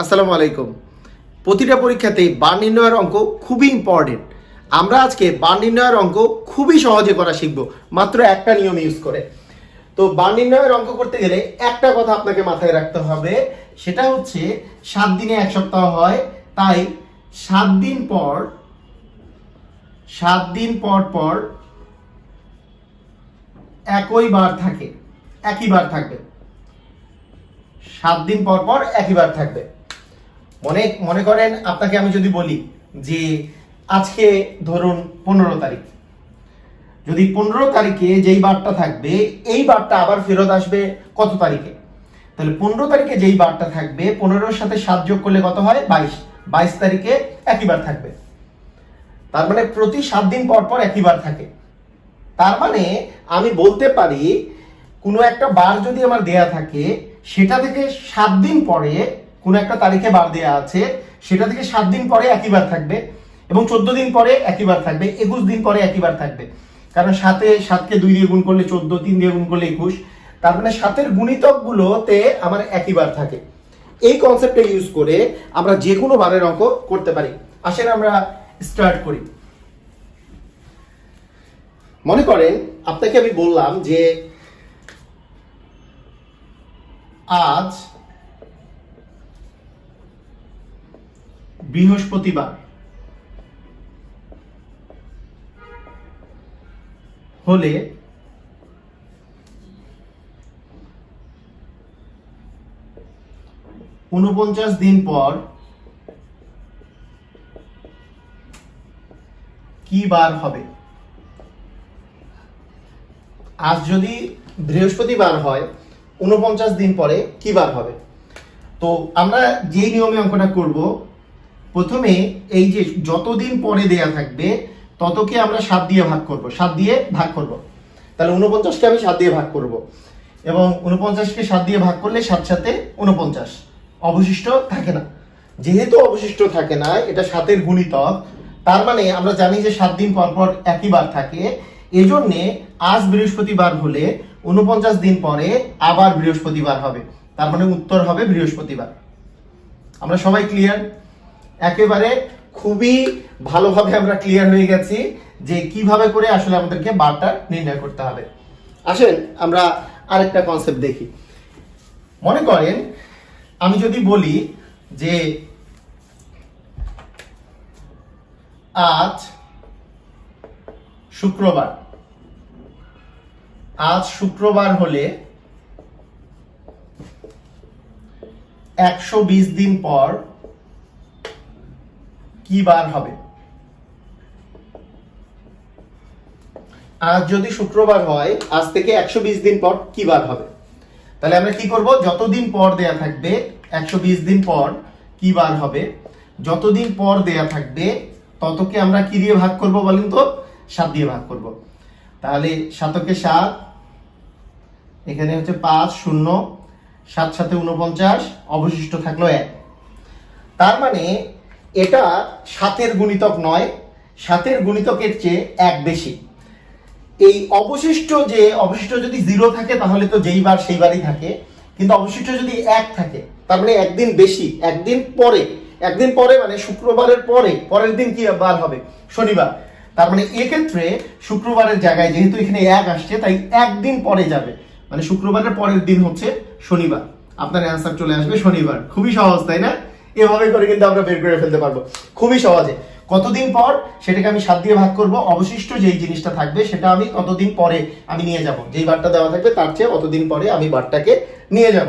আসসালামু আলাইকুম। প্রতিটা পরীক্ষাতেই বার নির্ণয়ের অঙ্ক খুবই ইম্পর্টেন্ট আমরা আজকে বার নির্ণয়ের অঙ্ক খুবই সহজে করা শিখব, মাত্র একটা নিয়ম ইউজ করে। তো বার নির্ণয়ের অঙ্ক করতে গেলে একটা কথা আপনাকে মাথায় রাখতে হবে, সেটা হচ্ছে সাত দিনে এক সপ্তাহ হয়, তাই সাত দিন পর, সাত দিন পর পর একই বার থাকে, একই বার থাকবে। সাত দিন পর পর একই বার থাকবে। মনে মনে করেন আপনাকে আমি যদি বলি যে আজকে ধরুন পনেরো তারিখ। যদি পনেরো তারিখে যেই বারটা থাকবে, এই বারটা আবার ফেরত আসবে কত তারিখে? তাহলে পনেরো তারিখে যেই বারটা থাকবে, পনেরোর সাথে সাত যোগ করলে কত হয়? বাইশ। বাইশ তারিখে একই বার থাকবে। তার মানে প্রতি সাত দিন পর পর একই বার থাকে। তার মানে আমি বলতে পারি, কোনো একটা বার যদি আমার দেয়া থাকে, সেটা থেকে সাত দিন পরে কোনো একটা তারিখে বার দেওয়া আছে, সেটা থেকে সাত দিন পরে একই বার থাকবে এবং চোদ্দ দিন পরে একই বার থাকবে, একুশ দিন পরে একই বার থাকবে। কারণ সাথে সাতকে দুই দিয়ে গুণ করলে চোদ্দ, তিন দিয়ে গুণ করলে একুশ। তার মানে সাতের গুণিতকগুলোতে আমার একই বার থাকে। এই কনসেপ্টটা ইউজ করে আমরা যে কোনো বারের অঙ্ক করতে পারি। আসেন আমরা স্টার্ট করি। মনে করেন, আপনাকে আমি বললাম যে আজ বৃহস্পতিবার। হলে উনপঞ্চাশ দিন পর কি বার হবে? আজ যদি বৃহস্পতিবার হয় উনপঞ্চাশ দিন পরে কি বার হবে? তো আমরা যেই নিয়মে অঙ্কটা করব প্রথমে এই যে যতদিন পরে দেয়া থাকবে, ততকে আমরা সাত দিয়ে ভাগ করব। সাত দিয়ে ভাগ করব। তাহলে উনপঞ্চাশকে আমি সাত দিয়ে ভাগ করব। এবং উনপঞ্চাশকে সাত দিয়ে ভাগ করলে সাত সাথে উনপঞ্চাশ অবশিষ্ট থাকে না। যেহেতু অবশিষ্ট থাকে না, এটা সাতের গুণিতক, তার মানে আমরা জানি যে সাত দিন পর পর একই বার থাকে। এজন্যে আজ বৃহস্পতিবার হলে উনপঞ্চাশ দিন পরে আবার বৃহস্পতিবার হবে। তার মানে উত্তর হবে বৃহস্পতিবার। আমরা সবাই ক্লিয়ার একেবারে খুবই ভালোভাবে আমরা ক্লিয়ার হয়ে গেছি যে কীভাবে করে আসলে আমাদেরকে বারটা নির্ণয় করতে হবে। আসেন, আমরা আরেকটা কনসেপ্ট দেখি। মনে করেন, আমি যদি বলি যে আজ শুক্রবার। আজ শুক্রবার হলে একশো বিশ দিন পর কি বার হবে? আজ যদি শুক্রবার হয়, আজ থেকে একশো বিশ দিন পর কি বার হবে? তাহলে আমরা কি করব? যতদিন পর দেয়া থাকবে, একশো বিশ দিন পর কি বার হবে? যতদিন পর দেয়া থাকবে, ততকে আমরা কি দিয়ে ভাগ করব বলেন তো? সাত দিয়ে ভাগ করব। তাহলে সাতকে সাত, এখানে হচ্ছে পাঁচ, শূন্য, সাত সাথে উনপঞ্চাশ অবশিষ্ট থাকল এক। তার মানে এটা সাতের গুণিতক নয়, সাতের গুণিতকের চেয়ে এক বেশি। এই অবশিষ্ট যে, অবশিষ্ট যদি জিরো থাকে, তাহলে তো যেই বার সেই বারই থাকে। কিন্তু অবশিষ্ট যদি এক থাকে, তার মানে একদিন বেশি, একদিন পরে। একদিন পরে মানে শুক্রবারের পরে, পরের দিন কি বার হবে? শনিবার। তার মানে এক্ষেত্রে শুক্রবারের জায়গায় যেহেতু এখানে এক আসছে, তাই একদিন পরে যাবে। মানে শুক্রবারের পরের দিন হচ্ছে শনিবার। আপনার অ্যান্সার চলে আসবে শনিবার। খুবই সহজ, তাই না? এভাবে করে কিন্তু আমরা বের করে ফেলতে পারব। খুবই সহজে। কতদিন পর সেটাকে আমি সাত দিয়ে ভাগ করব? অবশিষ্ট যেই জিনিসটা থাকবে সেটা আমি কতদিন পরে আমি নিয়ে যাব? যেই বারটা দেওয়া থাকবে তার চেয়ে অতদিন পরে আমি বারটাকে নিয়ে যাব।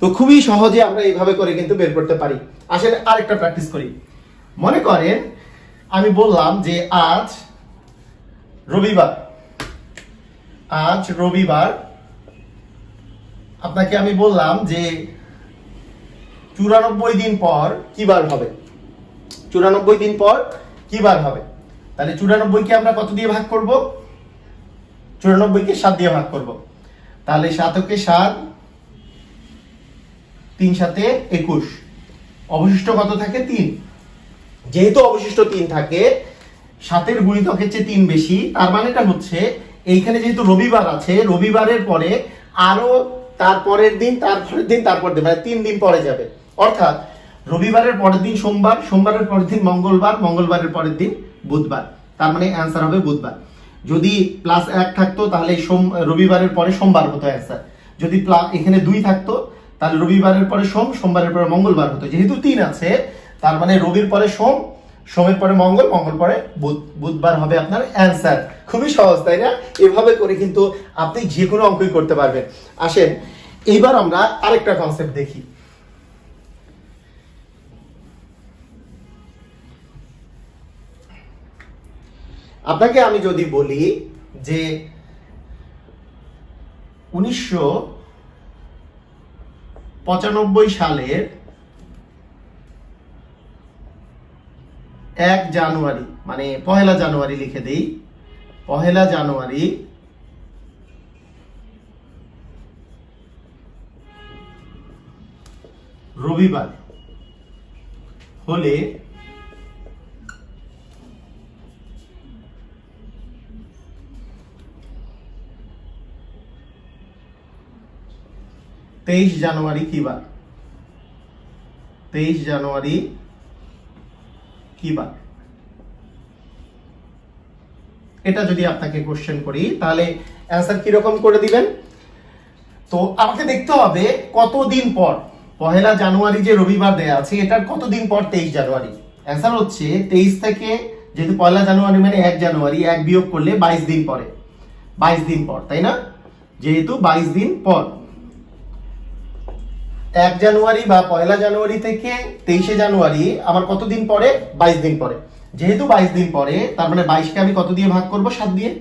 তো খুবই সহজে আমরা এইভাবে করে কিন্তু বের করতে পারি। আসলে আরেকটা প্র্যাকটিস করি। মনে করেন, আমি বললাম যে আজ রবিবার। আজ রবিবার। আপনাকে আমি বললাম যে চুরানব্বই দিন পর কি বার হবে? চুরানব্বই দিন পর কি বার হবে? তাহলে চুরানব্বইকে আমরা কত দিয়ে ভাগ করব? চুরানব্বইকে সাত দিয়ে ভাগ করব। তাহলে সাতকে সাত, তিন সাথে একুশ। অবশিষ্ট কত থাকে? তিন। যেহেতু অবশিষ্ট তিন থাকে, সাতের গুণিতকের চেয়ে তিন বেশি, তার মানেটা হচ্ছে এইখানে যেহেতু রবিবার আছে, রবিবারের পরে আরও তারপরের দিন তারপরের দিন তারপর দিন মানে তিন দিন পরে যাবে। অর্থাৎ রবিবারের পরের দিন সোমবার, সোমবারের পরের দিন মঙ্গলবার, মঙ্গলবারের পরের দিন বুধবার। তার মানে অ্যান্সার হবে বুধবার। যদি প্লাস এক থাকতো, তাহলে সোম, রবিবারের পরে সোমবার হতো অ্যান্সার যদি এখানে দুই থাকতো, তাহলে রবিবারের পরে সোম, সোমবারের পরে মঙ্গলবার হতো। যেহেতু তিন আছে, তার মানে রবির পরে সোম, সোমের পরে মঙ্গল মঙ্গল পরে বুধ। বুধবার হবে আপনার অ্যান্সার খুবই সহজ, তাই না? এভাবে করে কিন্তু আপনি যে কোনো অঙ্কই করতে পারবেন। আসেন, এইবার আমরা আরেকটা কনসেপ্ট দেখি। আপনাকে আমি যদি বলি যে উনিশশো পঁচানব্বই সালের এক জানুয়ারি মানে পহেলা জানুয়ারি লিখে দেই, পহেলা জানুয়ারি রবিবার হলে তেইশ জানুয়ারি কি বার তেইশ জানুয়ারি কি বার এটা যদি আপনাকে কোশ্চেন করি, তাহলে অ্যান্সার কীরকম করে দিবেন? তো আমাকে দেখতে হবে কতদিন পর? পহেলা জানুয়ারি যে রবিবার দেয়া আছে, এটার কতদিন পর তেইশ জানুয়ারি? অ্যান্সার হচ্ছে তেইশ থেকে, যেহেতু পয়লা জানুয়ারি মানে এক জানুয়ারি, এক বিয়োগ করলে বাইশ দিন পরে। বাইশ দিন পর, তাই না? যেহেতু বাইশ দিন পর। এক জানুয়ারি বা পয়লা জানুয়ারি থেকে তেইশে জানুয়ারি আমার কতদিন পরে? বাইশ দিন পরে। যেহেতু বাইশ দিন পরে, তার মানে বাইশকে আমি কত দিয়ে ভাগ করব? সাত দিয়ে।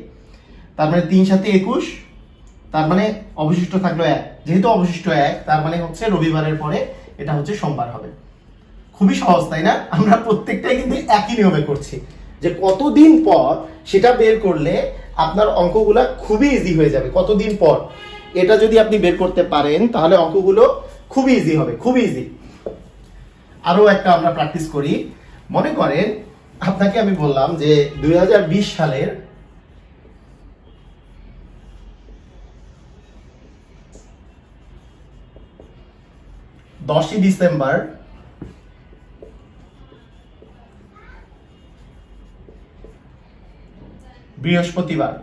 তার মানে তিন সাথে একুশ। তার মানে অবশিষ্ট থাকল এক। যেহেতু অবশিষ্ট এক, তার মানে হচ্ছে রবিবারের পরে এটা হচ্ছে সোমবার হবে। খুবই সহজ, তাই না? আমরা প্রত্যেকটাই কিন্তু একই নিয়মে করছি। যে কতদিন পর সেটা বের করলে আপনার অঙ্কগুলো খুবই ইজি হয়ে যাবে। কতদিন পর? এটা যদি আপনি বের করতে পারেন, তাহলে অঙ্কগুলো খুবই ইজি হবে খুবই ইজি আরও একটা আমরা প্র্যাকটিস করি। মনে করেন, আপনাকে আমি বললাম যে দু হাজার বিশ সালের দশই ডিসেম্বর বৃহস্পতিবার।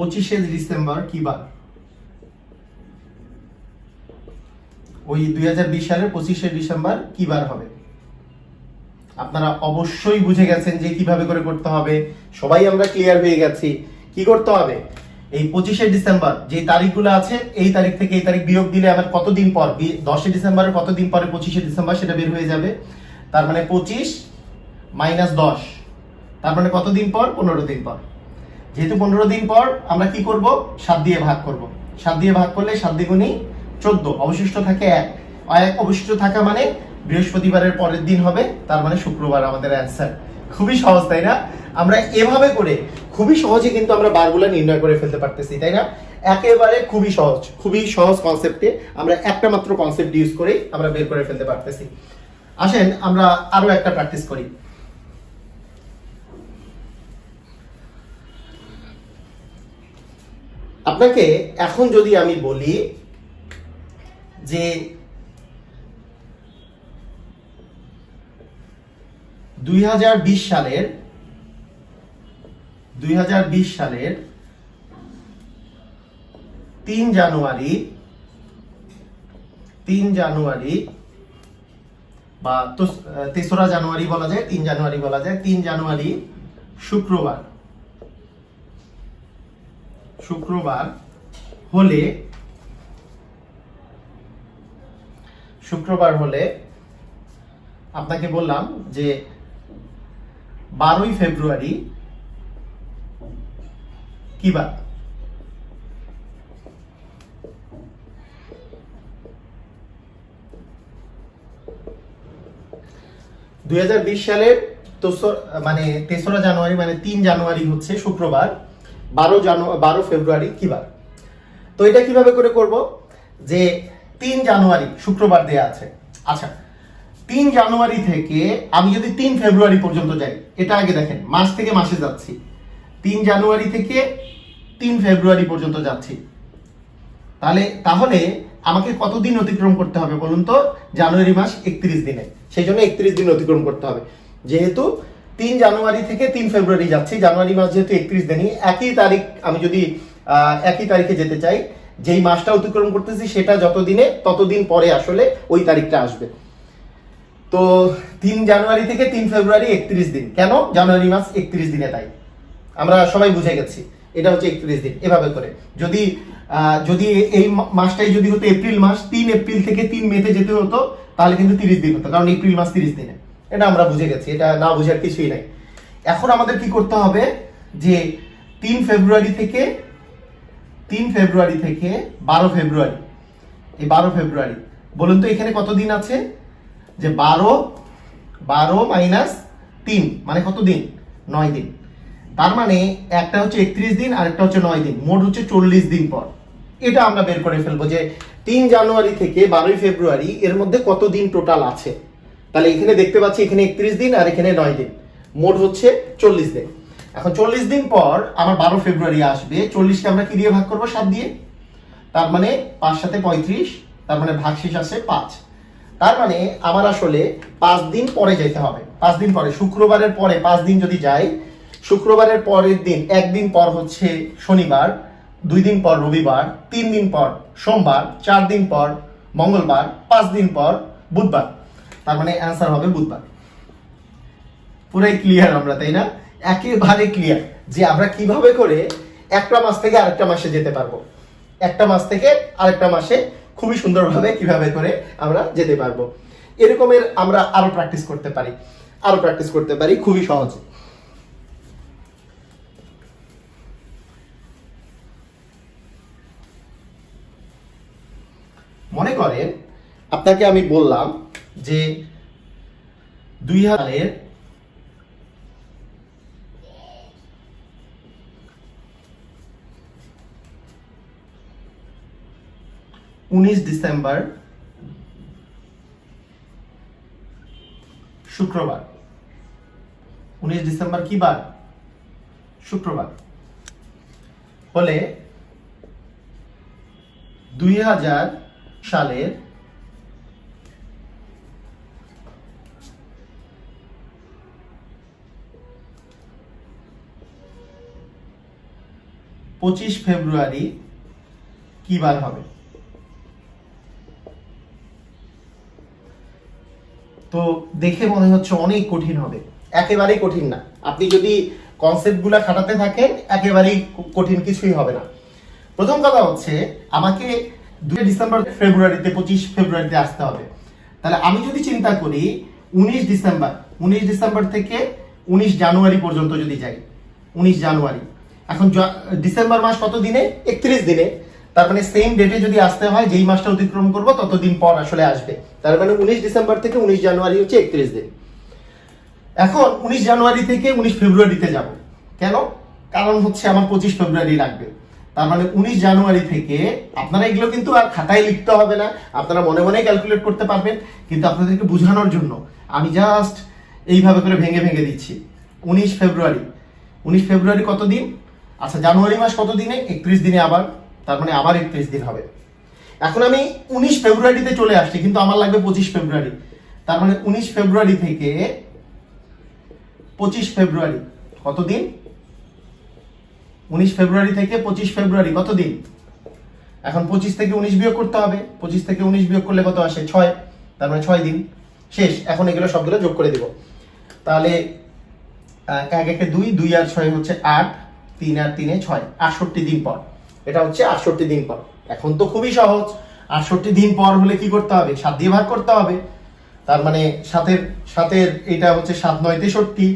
পঁচিশে ডিসেম্বর কি বার? ওই দু হাজার বিশ সালের পঁচিশে ডিসেম্বর কি বার হবে? আপনারা অবশ্যই বুঝে গেছেন যে কীভাবে করে করতে হবে। সবাই আমরা ক্লিয়ার হয়ে গেছি। কি করতে হবে? এই পঁচিশে ডিসেম্বর যে তারিখগুলো আছে, এই তারিখ থেকে এই তারিখ বিয়োগ দিলে আমার কতদিন পর? দশে ডিসেম্বরের কতদিন পরে পঁচিশে ডিসেম্বর সেটা বের হয়ে যাবে। তার মানে পঁচিশ মাইনাস দশ। তার মানে কতদিন পর? পনেরো দিন পর। যেহেতু পনেরো দিন পর আমরা কি করব? সাত দিয়ে ভাগ করব। সাত দিয়ে ভাগ করলে সাত দ্বিগুণই চোদ্দ। অবশিষ্ট থাকে এক। এক অবশিষ্ট থাকা মানে বৃহস্পতিবারের পরের দিন হবে, তার মানে শুক্রবার আমাদের অ্যান্সার খুবই সহজ, তাই না? আমরা এভাবে করে খুবই সহজে কিন্তু আমরা বারগুলো নির্ণয় করে ফেলতে পারতেছি, তাই না? একেবারে খুবই সহজ খুবই সহজ কনসেপ্টে আমরা একটা মাত্র কনসেপ্ট ইউজ করেই আমরা বের করে ফেলতে পারতেছি। আসেন আমরা আরও একটা প্র্যাকটিস করি। আপনাকে এখন যদি আমি বলি যে দুই সালের দুই সালের তিন জানুয়ারি তিন জানুয়ারি বা তেসরা জানুয়ারি বলা যায়, তিন জানুয়ারি বলা যায়, তিন জানুয়ারি শুক্রবার। শুক্রবার হলে শুক্রবার হলে আপনাকে বললাম যে বারোই ফেব্রুয়ারি কি বার? দুই সালের মানে তেসরা জানুয়ারি মানে তিন জানুয়ারি হচ্ছে শুক্রবার। বারো জানুয়ারি বারো ফেব্রুয়ারি কি বার তো এটা কীভাবে করে করব? যে তিন জানুয়ারি, শুক্রবার দেয়া আছে। আচ্ছা তিন জানুয়ারি থেকে আমি যদি তিন ফেব্রুয়ারি পর্যন্ত যাই, এটা আগে দেখেন, মাস থেকে মাসে যাচ্ছি। তিন জানুয়ারি থেকে তিন ফেব্রুয়ারি পর্যন্ত যাচ্ছি। তাহলে তাহলে আমাকে কতদিন অতিক্রম করতে হবে বলুন তো? জানুয়ারি মাস একত্রিশ দিনে। সেই জন্য একত্রিশ দিন অতিক্রম করতে হবে। যেহেতু তিন জানুয়ারি থেকে তিন ফেব্রুয়ারি যাচ্ছি। জানুয়ারি মাস যেহেতু একত্রিশ দিনই, একই তারিখ আমি যদি একই তারিখে যেতে চাই, যেই মাসটা অতিক্রম করতেছি সেটা যত দিনে ততদিন পরে আসলে ওই তারিখটা আসবে। তো তিন জানুয়ারি থেকে তিন ফেব্রুয়ারি একত্রিশ দিন। কেন? জানুয়ারি মাস একত্রিশ দিনে তাই। আমরা সবাই বুঝে গেছি, এটা হচ্ছে একত্রিশ দিন, এভাবে করে। যদি যদি এই মাসটাই যদি হতো এপ্রিল মাস, তিন এপ্রিল থেকে তিন মেতে যেতে হতো, তাহলে কিন্তু তিরিশ দিন হতো, কারণ এপ্রিল মাস তিরিশ দিনে। এটা আমরা বুঝে গেছি, এটা না বুঝার কিছুই নাই। এখন আমাদের কি করতে হবে যে তিন ফেব্রুয়ারি থেকে, তিন ফেব্রুয়ারি থেকে বারো ফেব্রুয়ারি, এই বারো ফেব্রুয়ারি, বলুন তো এখানে কত দিন আছে? যে বারো বারো মাইনাস তিন মানে কত দিন? নয় দিন। তার মানে একটা হচ্ছে একত্রিশ দিন, আর একটা হচ্ছে নয় দিন, মোট হচ্ছে চল্লিশ দিন পর। এটা আমরা বের করে ফেলব যে তিন জানুয়ারি থেকে বারোই ফেব্রুয়ারি, এর মধ্যে কত দিন টোটাল আছে? তাহলে এখানে দেখতে পাচ্ছি এখানে একত্রিশ দিন আর এখানে নয় দিন। মোট হচ্ছে চল্লিশ দিন। এখন চল্লিশ দিন পর আমার বারো ফেব্রুয়ারি আসবে। চল্লিশকে আমরা কি দিয়ে ভাগ করব? সাত দিয়ে। তার মানে পাঁচ সাথে পঁয়ত্রিশ, তার মানে ভাগশেষ আছে পাঁচ। তার মানে আমার আসলে পাঁচ দিন পরে যেতে হবে। পাঁচ দিন পরে, শুক্রবারের পরে পাঁচ দিন যদি যাই, শুক্রবারের পরের দিন একদিন পর হচ্ছে শনিবার, দুই দিন পর রবিবার, তিন দিন পর সোমবার, চার দিন পর মঙ্গলবার, পাঁচ দিন পর বুধবার। তার মানে অ্যান্সার হবে বুধবার। পুরাই ক্লিয়ার আমরা, তাই না? একেবারে ক্লিয়ার যে আমরা কীভাবে করে একটা মাস থেকে আরেকটা মাসে যেতে পারব। একটা মাস থেকে আরেকটা মাসে খুবই সুন্দরভাবে কীভাবে করে আমরা যেতে পারব। এরকমের আমরা আরও প্র্যাকটিস করতে পারি। আরও প্র্যাকটিস করতে পারি খুবই সহজে। মনে করেন, আপনাকে আমি বললাম যে দুই হাজারের উনিশ ডিসেম্বর শুক্রবার। উনিশ ডিসেম্বর কি বার? শুক্রবার। হলে দুই হাজার সালের পঁচিশ ফেব্রুয়ারি কি বার হবে? তো দেখে মনে হচ্ছে অনেক কঠিন হবে। একেবারেই কঠিন না। আপনি যদি কনসেপ্টগুলো খাটাতে থাকেন, একেবারেই কঠিন কিছুই হবে না। প্রথম কথা হচ্ছে, আমাকে দুই ডিসেম্বর ফেব্রুয়ারিতে, পঁচিশ ফেব্রুয়ারিতে আসতে হবে। তাহলে আমি যদি চিন্তা করি, উনিশ ডিসেম্বর উনিশ ডিসেম্বর থেকে উনিশ জানুয়ারি পর্যন্ত যদি যাই, উনিশ জানুয়ারি এখন ডিসেম্বর মাস কত দিনে? একত্রিশ দিনে। তার মানে সেম ডেটে যদি আসতে হয়, যেই মাসটা অতিক্রম করব, ততদিন পর আসলে আসবে। তার মানে উনিশ ডিসেম্বর থেকে উনিশ জানুয়ারি হচ্ছে একত্রিশ দিন। এখন উনিশ জানুয়ারি থেকে উনিশ ফেব্রুয়ারিতে যাব। কেন? কারণ হচ্ছে আমার পঁচিশ ফেব্রুয়ারি লাগবে। তার মানে উনিশ জানুয়ারি থেকে আপনারা এগুলো কিন্তু আর খাতায় লিখতে হবে না। আপনারা মনে মনে ক্যালকুলেট করতে পারবেন। কিন্তু আপনাদেরকে বোঝানোর জন্য আমি জাস্ট এইভাবে করে ভেঙে ভেঙে দিচ্ছি। উনিশ ফেব্রুয়ারি। উনিশ ফেব্রুয়ারি কত দিন আচ্ছা জানুয়ারি মাস কত দিনে একত্রিশ দিনে আবার, তার মানে আবার একত্রিশ দিন হবে। এখন আমি উনিশ ফেব্রুয়ারিতে চলে আসছি, কিন্তু আমার লাগবে পঁচিশ ফেব্রুয়ারি। তার মানে উনিশ ফেব্রুয়ারি থেকে পঁচিশ ফেব্রুয়ারি কত দিন উনিশ ফেব্রুয়ারি থেকে পঁচিশ ফেব্রুয়ারি কত দিন এখন পঁচিশ থেকে উনিশ বিয়োগ করতে হবে। পঁচিশ থেকে উনিশ বিয়োগ করলে কত আসে? ছয়। তার মানে ছয় দিন। শেষ। এখন এগুলো সবগুলো যোগ করে দিব। তাহলে এক একে দুই দুই আর ছয় হচ্ছে আট। তিন আর তিনে ছয়, আটষট্টি দিন পর। এটা হচ্ছে আটষট্টি দিন পর। এখন তো খুবই সহজ। আটষট্টি দিন পর হলে কি করতে হবে? সাত দিয়ে ভাগ করতে হবে। তার মানে সাতের সাতের এটা হচ্ছে সাত, নয়, তেষট্টি।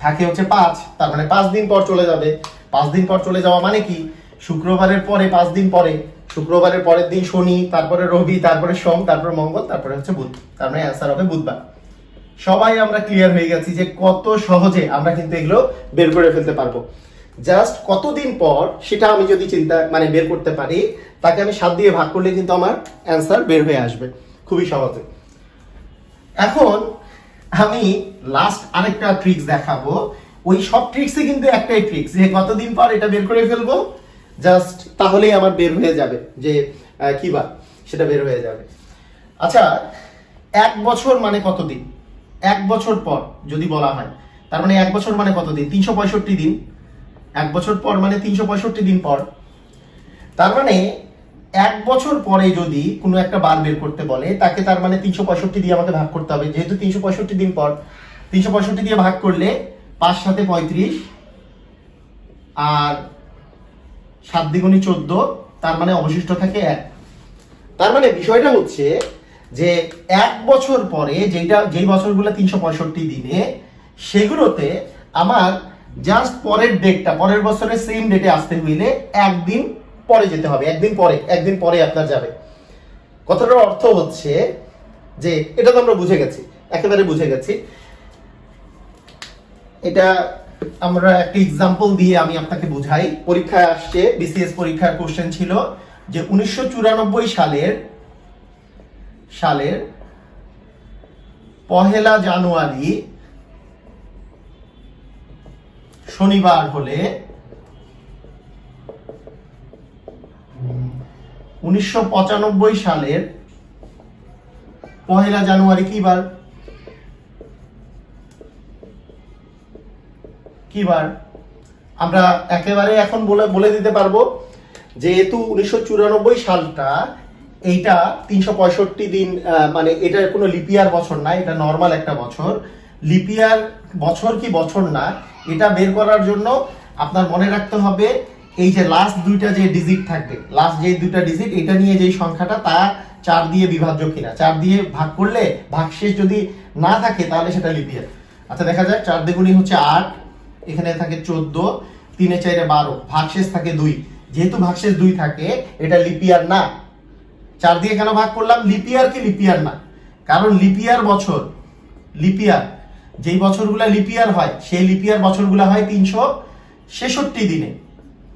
থাকে হচ্ছে পাঁচ। তার মানে পাঁচ দিন পর চলে যাবে। পাঁচ দিন পর চলে যাওয়া মানে কি? শুক্রবারের পরে, পাঁচ দিন পরে। শুক্রবারের পরের দিন শনি, তারপরে রবি, তারপরে সোম, তারপরে মঙ্গল, তারপরে হচ্ছে বুধ। তার মানে অ্যান্সার হবে বুধবার। সবাই আমরা ক্লিয়ার হয়ে গেছি যে কত সহজে আমরা কিন্তু এগুলো বের করে ফেলতে পারব। জাস্ট কতদিন পর সেটা আমি যদি চিন্তা মানে বের করতে পারি, তাকে আমি সাত দিয়ে ভাগ করলে কিন্তু আমার অ্যান্সার বের হয়ে আসবে। খুবই সহজে। এখন আমি লাস্ট আরেকটা ট্রিক্স দেখাবো। ওই সব ট্রিক্সে কিন্তু একটাই ট্রিক্স যে কতদিন পর এটা বের করে ফেলব। জাস্ট তাহলেই আমার বের হয়ে যাবে যে কি বার সেটা বের হয়ে যাবে। আচ্ছা এক বছর মানে কতদিন? এক বছর পর যদি বলা হয়। তার মানে এক বছর মানে কতদিন? তিনশো পঁয়ষট্টি দিন। এক বছর পর মানে তিনশো পঁয়ষট্টি দিন পর। তার মানে এক বছর পরে যদি কোনো একটা বার বের করতে বলে, তাকে তার মানে তিনশো পঁয়ষট্টি দিয়ে আমাকে ভাগ করতে হবে। যেহেতু তিনশো পঁয়ষট্টি দিন পর, তিনশো পঁয়ষট্টি দিয়ে ভাগ করলে পাঁচ সাথে পঁয়ত্রিশ, আর সাত দ্বিগুণী চোদ্দ, তার মানে অবশিষ্ট থাকে এক। তার মানে বিষয়টা হচ্ছে যে এক বছর পরে যেটা যেই বছরগুলো তিনশো পঁয়ষট্টি দিনে, সেগুলোতে আমার জাস্ট পরের ডেটটা পরের বছরের সেম ডেটে আসতে হইলে একদিন পরে যেতে হবে, একদিন পরে একদিন পরে আপনার যাবে। কথাটার অর্থ হচ্ছে যে, এটা তো আমরা বুঝে গেছি, একেবারে বুঝে গেছি। এটা আমরা একটা এক্সাম্পল দিয়ে আমি আপনাকে বুঝাই। পরীক্ষায় আসছে বিসিএস পরীক্ষার কোশ্চেন ছিল যে উনিশশো চুরানব্বই সালের সালের পহেলা জানুয়ারি শনিবার হলে উনিশশো পঁচানব্বই সালের পহেলা জানুয়ারি কি বার? কি বার? আমরা একেবারে এখন বলে বলে দিতে পারব যেহেতু উনিশশো চুরানব্বই সালটা এইটা তিনশো পঁয়ষট্টি দিন মানে এটা কোনো লিপিয়ার বছর না, এটা নর্মাল একটা বছর। লিপিয়ার বছর কি বছর না, এটা বের করার জন্য আপনার মনে রাখতে হবে, এই যে লাস্ট দুইটা যে ডিজিট থাকবে লাস্ট যে দুইটা ডিজিট এটা নিয়ে যে সংখ্যাটা তা চার দিয়ে বিভাজ্য কিনা। চার দিয়ে ভাগ করলে ভাগশেষ যদি না থাকে, তাহলে সেটা লিপিয়ার আচ্ছা দেখা যাক, চার দ্বিগুণী হচ্ছে আট, এখানে থাকে চোদ্দ, তিনে চাইরে বারো, ভাগশেষ থাকে দুই। যেহেতু ভাগশেষ দুই থাকে, এটা লিপিয়ার না চার দিয়ে কেন ভাগ করলাম? লিপিয়ার কি লিপিয়ার না। কারণ লিপিয়ার বছর লিপিয়ার যেই বছরগুলা লিপিয়ার হয়, সেই লিপিয়ার বছরগুলা হয় তিনশো ছেষট্টি দিনে।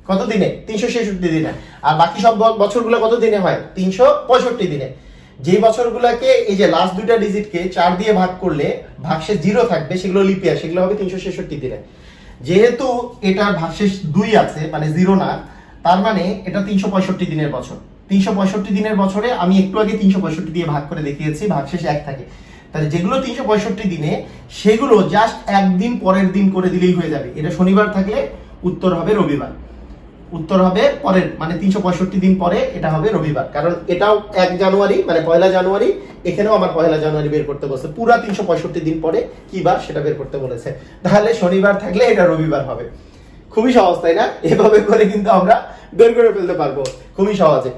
কত দিনে? তিনশো ছেষট্টি দিনে। আর বাকি সব বছরগুলো কত দিনে হয়? তিনশো পঁয়ষট্টি দিনে। যেই বছরগুলোকে, এই যে লাস্ট দুইটা ডিজিটকে চার দিয়ে ভাগ করলে ভাগশেষ জিরো থাকবে, সেগুলো লিপিয়ার সেগুলো হবে তিনশো ছেষট্টি দিনে। যেহেতু এটার ভাগশেষ দুই আছে মানে জিরো না, তার মানে এটা তিনশো পঁয়ষট্টি দিনের বছর। তিনশো পঁয়ষট্টি দিনের বছরে আমি একটু আগে তিনশো পঁয়ষট্টি দিয়ে ভাগ করে দেখিয়েছি, ভাগ ভাগশেষ এক থাকে। তাহলে যেগুলো তিনশো পঁয়ষট্টি দিনে, সেগুলো জাস্ট একদিন পরের দিন করে দিলেই হয়ে যাবে। এটা শনিবার থাকলে উত্তর হবে রবিবার। উত্তর হবে পরের মানে তিনশো পঁয়ষট্টি দিন পরে এটা হবে রবিবার। কারণ এটাও এক জানুয়ারি মানে পয়লা জানুয়ারি, এখানেও আমার পয়লা জানুয়ারি বের করতে বলছে। পুরা তিনশো পঁয়ষট্টি দিন পরে কি বার সেটা বের করতে বলেছে। তাহলে শনিবার থাকলে এটা রবিবার হবে। খুবই সহজ, তাই না? এভাবে করে কিন্তু আমরা বের করে ফেলতে পারব। খুবই সহজে।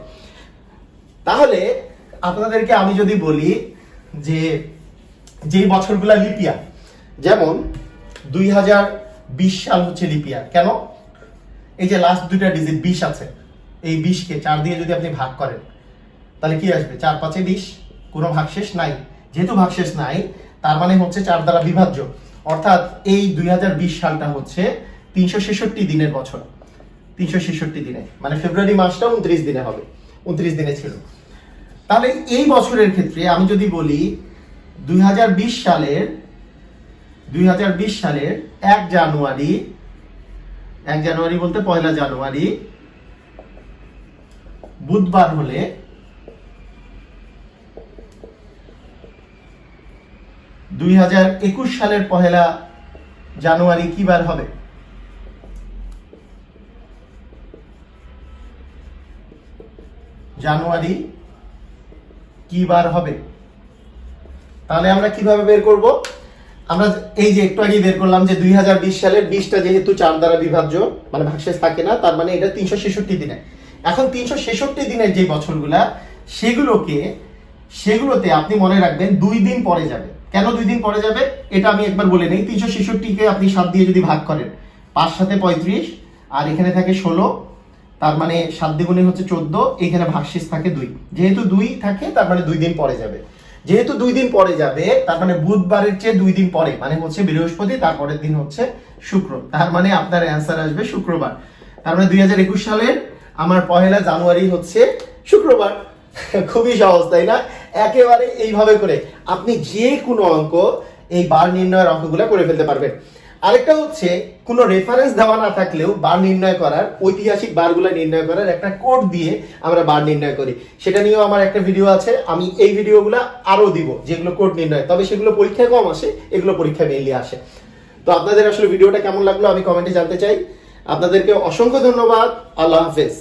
তাহলে আপনাদেরকে আমি যদি বলি যে যে বছরগুলা লিপিয়া, যেমন দুই হাজার বিশ সাল হচ্ছে লিপিয়া। কেন? এই যে লাস্ট দুইটা ডিজিট বিশ আছে, এই বিশকে চার দিয়ে যদি আপনি ভাগ করেন, তাহলে কি আসবে? চার পাঁচে বিশ, কোনো ভাগশেষ নাই। যেহেতু ভাগশেষ নাই, তার মানে হচ্ছে চার দ্বারা বিভাজ্য। অর্থাৎ এই দুই হাজার বিশ সালটা হচ্ছে তিনশো ছেষট্টি দিনের বছর। তিনশো ছেষট্টি দিনে মানে ফেব্রুয়ারি মাসটা উনত্রিশ দিনে হবে। উনত্রিশ দিনে ছিল। তাহলে এই বছরের ক্ষেত্রে আমি যদি বলি, দুই হাজার বিশ সালের, দুই সালের এক জানুয়ারি এক জানুয়ারি বলতে পয়লা জানুয়ারি, বুধবার হলে দুই হাজার একুশ সালের পহেলা জানুয়ারি কি বার হবে? জানুয়ারি কি বার হবে? তাহলে আমরা কীভাবে বের করব? আমরা এই যে একটু আগে বের করলাম যে দুই সালের বিশটা যেহেতু চার দ্বারা বিভাজ্য মানে ভাগশেষ থাকে না, তার মানে এটা তিনশো ছেষট্টি দিনে। এখন তিনশো ছেষট্টি দিনের যে বছরগুলা, সেগুলোকে, সেগুলোতে আপনি মনে রাখবেন দুই দিন পরে যাবে। কেন দুই দিন পরে যাবে? এটা আমি একবার বলে নেই। তিনশো ছেষট্টিকে আপনি সাত দিয়ে যদি ভাগ করেন, পাঁচ সাথে পঁয়ত্রিশ, আর এখানে থাকে ষোলো তার মানে সাত দ্বিগুণে হচ্ছে চোদ্দ, এখানে ভাগশেষ থাকে দুই। যেহেতু দুই থাকে, তার মানে দুই দিন পরে যাবে। যেহেতু দুই দিন পরে যাবে, তার মানে বুধবারের চেয়ে দুই দিন পরে মানে হচ্ছে বৃহস্পতি, তারপরের দিন হচ্ছে শুক্র। তার মানে আপনার অ্যান্সার আসবে শুক্রবার। তার মানে দুই হাজার একুশ সালের আমার পহেলা জানুয়ারি হচ্ছে শুক্রবার। খুবই সহজ, তাই না? একেবারে এইভাবে করে আপনি যে কোনো অঙ্ক এই বার নির্ণয়ের অঙ্কগুলো করে ফেলতে পারবেন। আরেকটা হচ্ছে, কোনো রেফারেন্স দেওয়া না থাকলেও বার নির্ণয় করার, ঐতিহাসিক বারগুলো নির্ণয় করার একটা কোড দিয়ে আমরা বার নির্ণয় করি। সেটা নিয়েও আমার একটা ভিডিও আছে, আমি এই ভিডিওগুলো আরও দিব, যেগুলো কোড নির্ণয়। তবে সেগুলো পরীক্ষায় কম আসে, এগুলো পরীক্ষায় মেনলি আসে। তো আপনাদের আসলে ভিডিওটা কেমন লাগল আমি কমেন্টে জানতে চাই। আপনাদেরকে অসংখ্য ধন্যবাদ। আল্লাহ হাফেজ।